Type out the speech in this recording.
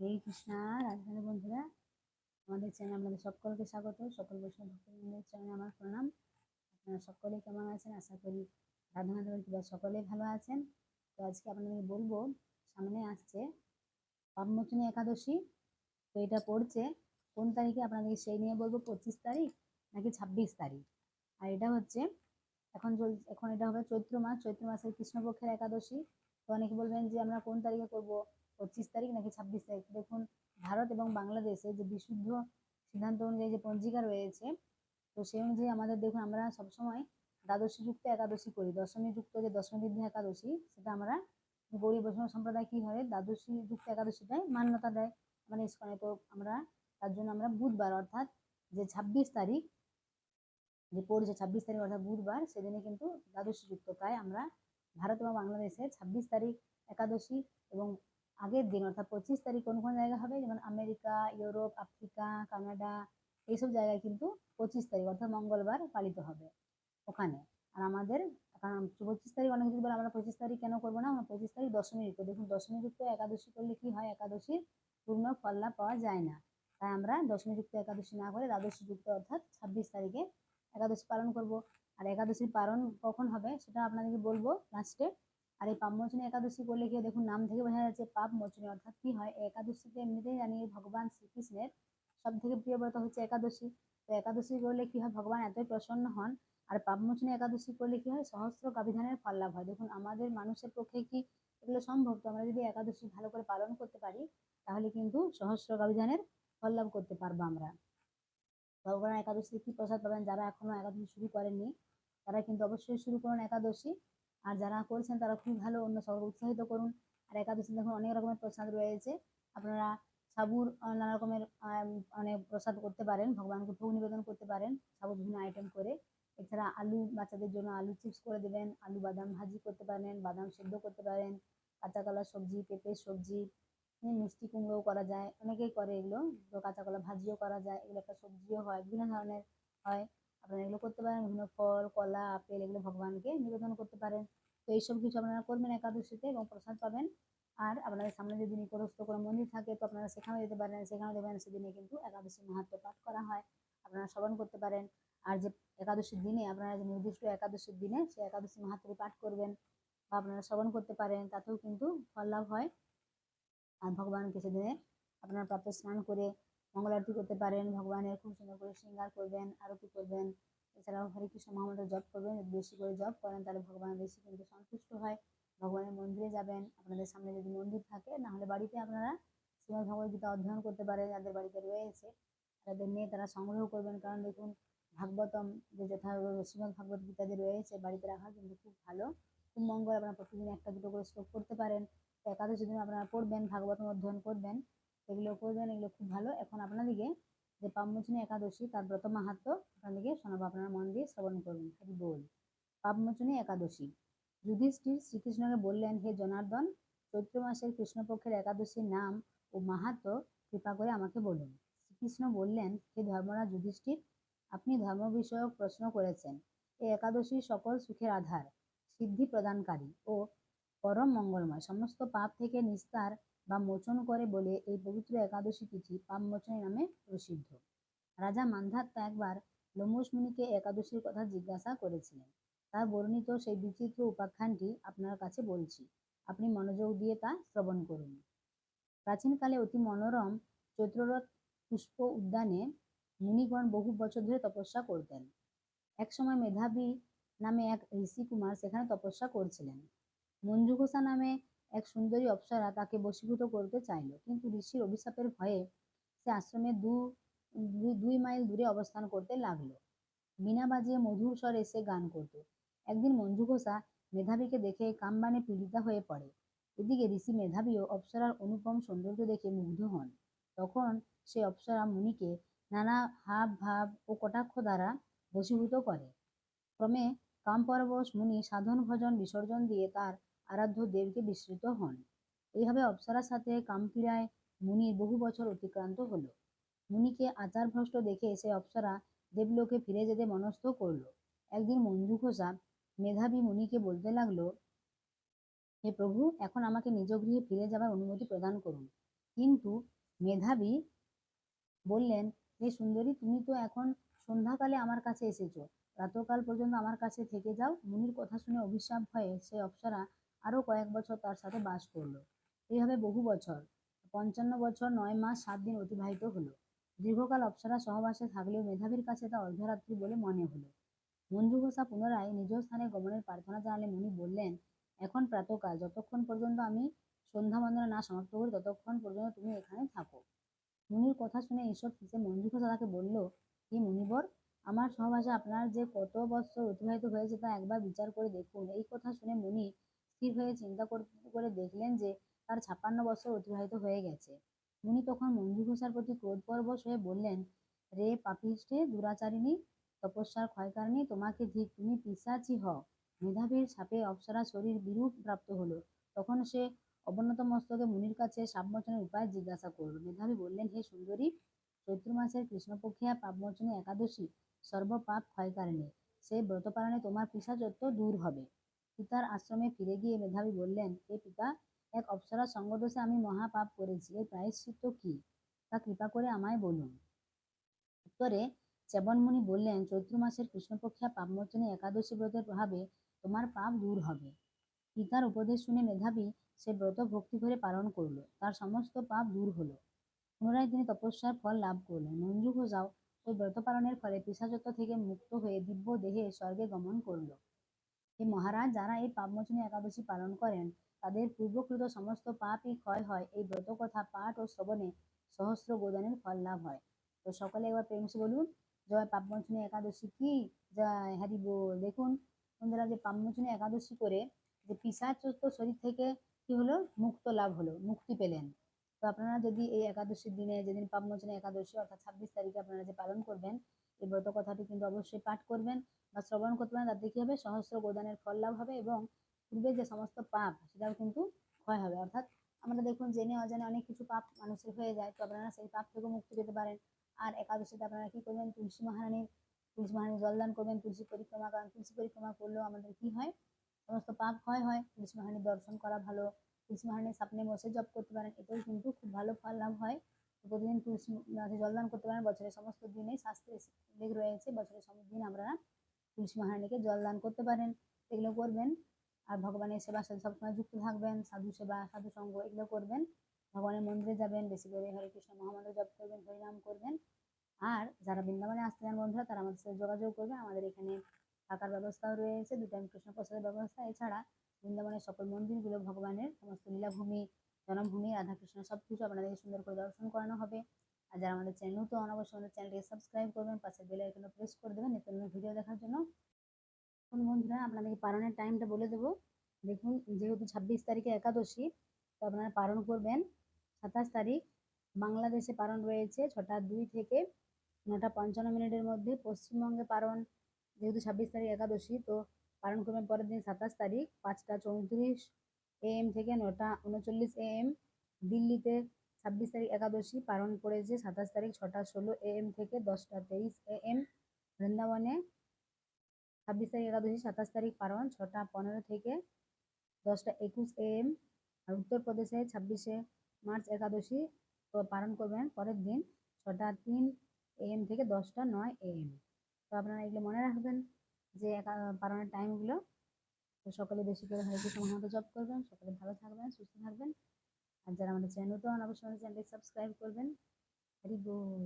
হরে কৃষ্ণা রাজধানী বন্ধুরা, আমাদের চ্যানেল আপনাদের সকলকে স্বাগত। সকল বৈষ্ণব ভক্তবৃন্দের চ্যানেলে আমার প্রণাম। আপনারা সকলেই কেমন আছেন? আশা করি রাধা কৃপা সকলেই ভালো আছেন। তো আজকে আপনাদের বলব, সামনে আসছে পাপমোচনী একাদশী। তো এটা পড়ছে কোন তারিখে? আপনাদেরকে সেই নিয়ে বলব, পঁচিশ তারিখ নাকি ছাব্বিশ তারিখ। আর এটা হচ্ছে, এখন চল, এখন এটা হবে চৈত্র মাস। চৈত্র মাসের কৃষ্ণপক্ষের একাদশী। তো অনেকে বলবেন যে আমরা কোন তারিখে করব? পঁচিশ তারিখ নাকি ছাব্বিশ তারিখ। দেখুন, ভারত এবং বাংলাদেশে যে বিশুদ্ধ সিদ্ধান্ত অনুযায়ী যে পঞ্জিকা রয়েছে, তো সেই অনুযায়ী আমাদের দেখুন, আমরা সবসময় দ্বাদশী যুক্ত একাদশী করি। দশমী যুক্ত যে দশমী বিদ্ধি একাদশী, সেটা আমরা গৌরী বৈষ্ণব সম্প্রদায় কি হয়? দ্বাদশী যুক্ত একাদশীটাই মান্যতা দেয় মানে ইস্কনে। তো আমরা, তার জন্য আমরা বুধবার, অর্থাৎ যে ছাব্বিশ তারিখ, যে পড়ছে ছাব্বিশ তারিখ, অর্থাৎ বুধবার সেদিনে কিন্তু দ্বাদশী যুক্ত। তাই আমরা ভারত এবং বাংলাদেশে ছাব্বিশ তারিখ একাদশী এবং আগের দিন, অর্থাৎ পঁচিশ তারিখ কোন কোন জায়গা হবে? যেমন আমেরিকা, ইউরোপ, আফ্রিকা, কানাডা, এইসব জায়গায় কিন্তু পঁচিশ তারিখ, অর্থাৎ মঙ্গলবার পালিত হবে ওখানে। আর আমাদের, কারণ পঁচিশ তারিখ অনেক যদি বলে, আমরা পঁচিশ তারিখ কেন করব না? আমরা পঁচিশ তারিখ দশমী যুক্ত দেখুন, দশমী যুক্ত একাদশী করলে কি হয়? একাদশীর পূর্ণ ফল লাভ পাওয়া যায় না। তাই আমরা দশমী যুক্ত একাদশী না করে দ্বাদশী যুক্ত, অর্থাৎ ছাব্বিশ তারিখে একাদশী পালন করব। আর একাদশীর পালন কখন হবে? সেটা আপনাদেরকে বলব লাস্টে আর এই পাপমোচনী একাদশী করলে গিয়ে দেখুন নাম থেকে বোঝা যাচ্ছে পাপ মোচনী অর্থাৎ কি হয়? একাদশীতে এমনিতেই জানি ভগবান শ্রীকৃষ্ণের সব থেকে প্রিয় ব্রত হচ্ছে একাদশী। তো একাদশী করলে কি হয়? ভগবান এতই প্রসন্ন হন। আর পাপমোচনী একাদশী করলে কি হয়? সহস্র কাবিধানের ফল লাভ হয়। দেখুন আমাদের মানুষের পক্ষে কি এগুলো সম্ভব? তো আমরা যদি একাদশী ভালো করে পালন করতে পারি, তাহলে কিন্তু সহস্র কাবিধানের ফল লাভ করতে পারব আমরা। ভগবান একাদশী কি প্রসাদ পাবেন? যারা এখনও একাদশী শুরু করেননি, তারা কিন্তু অবশ্যই শুরু করুন একাদশী। আর যারা করছেন তারা খুব ভালো, অন্য সকলকে উৎসাহিত করুন। আর একাদশী দেখুন অনেক রকমের প্রসাদ রয়েছে। আপনারা সাবুর নানা রকমের অনেক প্রসাদ করতে পারেন, ভগবানকে ভোগ নিবেদন করতে পারেন সাবুর বিভিন্ন আইটেম করে। এছাড়া আলু, বাচ্চাদের জন্য আলু চিপস করে দেবেন, আলু বাদাম ভাজি করতে পারেন, বাদাম সেদ্ধ করতে পারেন, কাঁচা কলা সবজি পেঁপে সবজি মিষ্টি কুমড়োও করা যায়, অনেকেই করে এগুলো। কাঁচা কলা ভাজিও করা যায়, এগুলো একটা সবজিও হয়, বিভিন্ন ধরনের হয়। আপনারা এগুলো করতে পারেন। বিভিন্ন ফল, কলা, আপেল এগুলো ভগবানকে নিবেদন করতে পারেন। তো এইসব কিছু আপনারা করবেন একাদশীতে এবং প্রসাদ পাবেন। আর আপনাদের সামনে যদি নিকটস্থ কোনো মন্দির থাকে, তো আপনারা সেখানেও যেতে পারেন। সেখানেও দেবেন, সেদিনে কিন্তু একাদশী মাহাত্ম পাঠ করা হয়। আপনারা শ্রবণ করতে পারেন। আর যে একাদশীর দিনে আপনারা যে নির্দিষ্ট একাদশীর দিনে সে একাদশী মাহাত্ম পাঠ করবেন বা আপনারা শ্রবণ করতে পারেন, তাতেও কিন্তু ফল লাভ হয়। আর ভগবানকে সেদিনে আপনারা প্রাপ্ত স্নান করে মঙ্গল আরতি করতে পারেন, ভগবানের খুব সুন্দর করে শৃঙ্গার করবেন, আরতি করবেন। এছাড়াও হরে কৃষ্ণ মহামন্ত্র জপ করবেন বেশি করে জপ করেন তাহলে ভগবান বেশি কিন্তু সন্তুষ্ট হয়। ভগবানের মন্দিরে যাবেন, আপনাদের সামনে যদি মন্দির থাকে, না হলে বাড়িতে আপনারা শ্রীমদ ভগবদ্গীতা অধ্যয়ন করতে পারেন, যাদের বাড়িতে রয়েছে, তাদের নিয়ে তারা সংগ্রহ করবেন। কারণ দেখুন, ভাগবতম যে যথা শ্রীমদ ভগবত গীতা যে রয়েছে, বাড়িতে রাখা কিন্তু খুব ভালো। খুব মঙ্গল, আপনারা প্রতিদিন একটা দুটো করে শ্লোক করতে পারেন। একাদশী দিন আপনারা পড়বেন, ভাগবতম অধ্যয়ন করবেন। এগুলো করবেন, এগুলো খুব ভালো। এখন আপনাদিকে যে পাপমোচনী একাদশী, তার ব্রত মাহাত্ম আপনাদেরকে শোনাবো, আপনারা মন দিয়ে শ্রবণ করুন হরি বল। পাপমোচনী একাদশী। যুধিষ্ঠির শ্রীকৃষ্ণকে বললেন, হে জনার্দন, চৈত্র মাসের কৃষ্ণপক্ষের একাদশীর নাম ও মাহাত্ম কৃপা করে আমাকে বলুন। শ্রীকৃষ্ণ বললেন, হে ধর্মরাজ যুধিষ্ঠির, আপনি ধর্ম বিষয়ক প্রশ্ন করেছেন। এই একাদশী সকল সুখের আধার, সিদ্ধি প্রদানকারী ও পরম মঙ্গলময়। সমস্ত পাপ থেকে নিস্তার বা মোচন করে বলে এই পবিত্র একাদশী তিথি পাপ মোচনী নামে প্রসিদ্ধ। রাজা মান্ধাত্তা একবার লোমুষ মুনিকে একাদশীর কথা জিজ্ঞাসা করেছিলেন। তার বর্ণিত সেই বিচিত্র উপাখ্যানটি আপনার কাছে বলছি। আপনি মনোযোগ দিয়ে তা শ্রবণ করুন। প্রাচীনকালে অতি মনোরম চৈত্ররথ পুষ্প উদ্যানে মুনিগণ বহু বছর ধরে তপস্যা করতেন। একসময় মেধাবী নামে এক ঋষি কুমার সেখানে তপস্যা করছিলেন। মঞ্জুঘোষা নামে এক সুন্দরী অপ্সরা তাকে বশীভূত করতে চাইল। কিন্তু ঋষির অভিশাপের ভয়ে সে আশ্রমে দু দুই মাইল দূরে অবস্থান করতে লাগল। বিনা বাজিয়ে মধুর স্বরে সে গান করত। একদিন মঞ্জু ঘোষা মেধাবীকে দেখে কামবানে পীড়িতা হয়ে পড়ে। এদিকে ঋষি মেধাবীও অপ্সরার অনুপম সৌন্দর্য দেখে মুগ্ধ হন। তখন সে অপ্সরা মুনিকে নানা হাব ভাব ও কটাক্ষ দ্বারা বশীভূত করে। ক্রমে কামপরবশ মুনি সাধন ভজন বিসর্জন দিয়ে তার আরাধ্য দেবকে বিস্মৃত হন। এইভাবে অপ্সরার সাথে কামপীড়ায় মুনির বহু বছর অতিক্রান্ত হলো। মুনিকে আচারভ্রষ্ট দেখে সে অপ্সরা দেবলোকে ফিরে যেতে মনস্থ করল। একদিন মঞ্জু ঘোষা মেধাবী মুনিকে বলতে লাগল, হে প্রভু, এখন আমাকে নিজ গৃহে ফিরে যাবার অনুমতি প্রদান করুন। কিন্তু মেধাবী বললেন, হে সুন্দরী, তুমি তো এখন সন্ধ্যাকালে আমার কাছে এসেছ। প্রাতকাল পর্যন্ত আমার কাছে থেকে যাও। মুনির কথা শুনে অভিশাপ হয়ে সে অপ্সরা আরও কয়েক বছর তার সাথে বাস করল। এইভাবে বহু বছর, পঞ্চান্ন বছর, নয় মাস, সাত দিন অতিবাহিত হলো। দীর্ঘকাল অপ্সরা সহবাসে থাকলেও মেধাবীর কাছে তা অর্ধরাত্রি বলে মনে হলো। মঞ্জু ঘোষা পুনরায় নিজ স্থানে গমনের প্রার্থনা জানালে মুনি বললেন, এখন প্রাতকাল, যতক্ষণ পর্যন্ত আমি সন্ধ্যা বন্দনা না সমাপ্ত করি, ততক্ষণ পর্যন্ত তুমি এখানে থাকো। মুনির কথা শুনে ঈশ্বর ফিসে মঞ্জু ঘোষা তাকে বলল, হে মুনিবর, আমার সহবাসে আপনার যে কত বৎসর অতিবাহিত হয়েছে তা একবার বিচার করে দেখুন। এই কথা শুনে মুনি স্থির হয়ে চিন্তা করতে করে দেখলেন যে তার ছাপ্পান্ন বছর অতিবাহিত হয়ে গেছে। মুনি তখন মঞ্জু ঘোষার প্রতি ক্রোধপরবশ হয়ে বললেন, রে পাপিষ্ঠে, দুরাচারিণী, তপস্যার ক্ষয়কারিণী, তোমাকে ধিক তুমি পিসাচি হও। মেধাবীর ছাপে অপ্সরা শরীর বিরূপ প্রাপ্ত হলো তখন সে অবনত মস্তকে মুনির কাছে সাবমোচনের উপায় জিজ্ঞাসা করল। মেধাবী বললেন, হে সুন্দরী, চৈত্র মাসের কৃষ্ণপক্ষিয়া পাপমোচনী একাদশী, সর্বপাপ ক্ষয়কারিণী। সেই ব্রত পালনে তোমার পিসাচত্ব দূর হবে। পিতার আশ্রমে ফিরে গিয়ে মেধাবী বললেন, হে পিতা, এক অপ্সরা সঙ্গদোষে আমি মহাপাপ করেছি, এর প্রায়শ্চিত্ত কি? তা কৃপা করে আমায় বলুন। উত্তরে চ্যবনমুনি বললেন, চৈত্র মাসের কৃষ্ণপক্ষিয়া পাপমোচনী একাদশী ব্রতের প্রভাবে তোমার পাপ দূর হবে। পিতার উপদেশ শুনে মেধাবী সে ব্রত ভক্তি করে পালন করল। তার সমস্ত পাপ দূর হলো। পুনরায় তিনি তপস্যার ফল লাভ করলেন। মঞ্জু ঘোষাও ওই ব্রত পালনের ফলে পিসাচত্ব থেকে মুক্ত হয়ে দিব্য দেহে স্বর্গে গমন করল। এই মহারাজ যারা এই পাপমোচনী একাদশী পালন করেন, তাদের পূর্বকৃত সমস্ত পাপই ক্ষয় হয়। এই ব্রত কথা পাঠ ও শ্রবণে সহস্র গোদানের ফল লাভ হয়। তো সকলে একবার প্রেম সে বলুন, জয় পাপমোচনী একাদশী কি? জয় হরি বল। দেখুন, বন্ধুরা, যে পাপমোচনী একাদশী করে যে পিসাচত্ব শরীর থেকে কি হলো? মুক্ত লাভ হলো, মুক্তি পেলেন। তো আপনারা যদি এই একাদশীর দিনে, যেদিন পাপমোচনী একাদশী, অর্থাৎ ছাব্বিশ তারিখে আপনারা যে পালন করবেন এই ব্রত কথাটি কিন্তু অবশ্যই পাঠ করবেন বা শ্রবণ করতে পারেন, তাতে কী হবে? সহস্র গোদানের ফল লাভ হবে এবং পূর্বে যে সমস্ত পাপ, সেটাও কিন্তু ক্ষয় হবে। অর্থাৎ আমরা দেখুন জেনে অজানে অনেক কিছু পাপ মানুষের হয়ে যায়, তো আপনারা সেই পাপ থেকে মুক্তি পেতে পারেন। আর একাদশীতে আপনারা কী করবেন? তুলসী মহারানীর তুলসী মহারানীর জলদান করবেন, তুলসী পরিক্রমা কারণ তুলসী পরিক্রমা করলেও আমাদের কি হয়? সমস্ত পাপ ক্ষয় হয়। তুলসী মহারানীর দর্শন করা ভালো। তুলসী মহারানীর সামনে বসে জপ করতে পারেন, এতেও কিন্তু খুব ভালো ফল লাভ হয়। প্রতিদিন তুলসী মাঝে জলদান করতে পারেন, বছরের সমস্ত দিনে শাস্ত্রে উল্লেখ রয়েছে, বছরের সমস্ত দিন আপনারা তুলসী মহারানীকে জলদান করতে পারেন, এগুলো করবেন। আর ভগবানের সেবার সাথে সবসময় যুক্ত থাকবেন, সাধু সেবা, সাধু সঙ্গ এগুলো করবেন। ভগবানের মন্দিরে যাবেন, বেশি করে হরে কৃষ্ণ মহামন্ত্র জপ করবেন, হরিনাম করবেন। আর যারা বৃন্দাবনে আসতে চান বন্ধুরা, তারা আমাদের সাথে যোগাযোগ করবে আমাদের এখানে থাকার ব্যবস্থাও রয়েছে দু টাইম কৃষ্ণ প্রসাদের ব্যবস্থা। এছাড়া বৃন্দাবনের সকল মন্দিরগুলো ভগবানের সমস্ত লীলাভূমি জনভূমি রাধাকৃষ্ণ সব কিছু আপনাদেরকে সুন্দর করে দর্শন করানো হবে। আর যারা আমাদের চ্যানেল নতুন, অবশ্যই আমাদের চ্যানেলটিকে সাবস্ক্রাইব করবেন, পাশে বেল আইকনে প্রেস করে দেবেন নতুন নতুন ভিডিও দেখার জন্য। এখন বন্ধুরা, আপনাদেরকে পালনের টাইমটা বলে দেবো। দেখুন, যেহেতু ছাব্বিশ তারিখে একাদশী, তো আপনারা পালন করবেন। সাতাশ তারিখ, বাংলাদেশে পালন রয়েছে ছটা দুই থেকে নটা পঞ্চান্ন মিনিটের মধ্যে পশ্চিমবঙ্গে পালন যেহেতু ছাব্বিশ তারিখ একাদশী, তো পালন করবেন পরের দিন সাতাশ তারিখ, পাঁচটা চৌত্রিশ। এএম থেকে নটা উনচল্লিশ এএম, দিল্লিতে ছাব্বিশ তারিখ একাদশী পালন করেছে সাতাশ তারিখ ছটা ষোলো এএম থেকে দশটা তেইশ এএম, বৃন্দাবনে ছাব্বিশ তারিখ একাদশী, সাতাশ তারিখ পালন, ছটা পনেরো থেকে দশটা একুশ এএম আর উত্তরপ্রদেশে ছাব্বিশে মার্চ একাদশী পালন করবেন পরের দিন ছটা তিন এএম থেকে দশটা নয় এএম। তো আপনারা এগুলো মনে রাখবেন যে পালনের টাইমগুলো তো সকলে বেশি করে হরে কৃষ্ণ মহামন্ত্র জপ করবেন, সকলে ভালো থাকবেন, সুস্থ থাকবেন। আর যারা আমাদের চ্যানেল তো অবশ্যই আমাদের সাবস্ক্রাইব করবেন হরি বল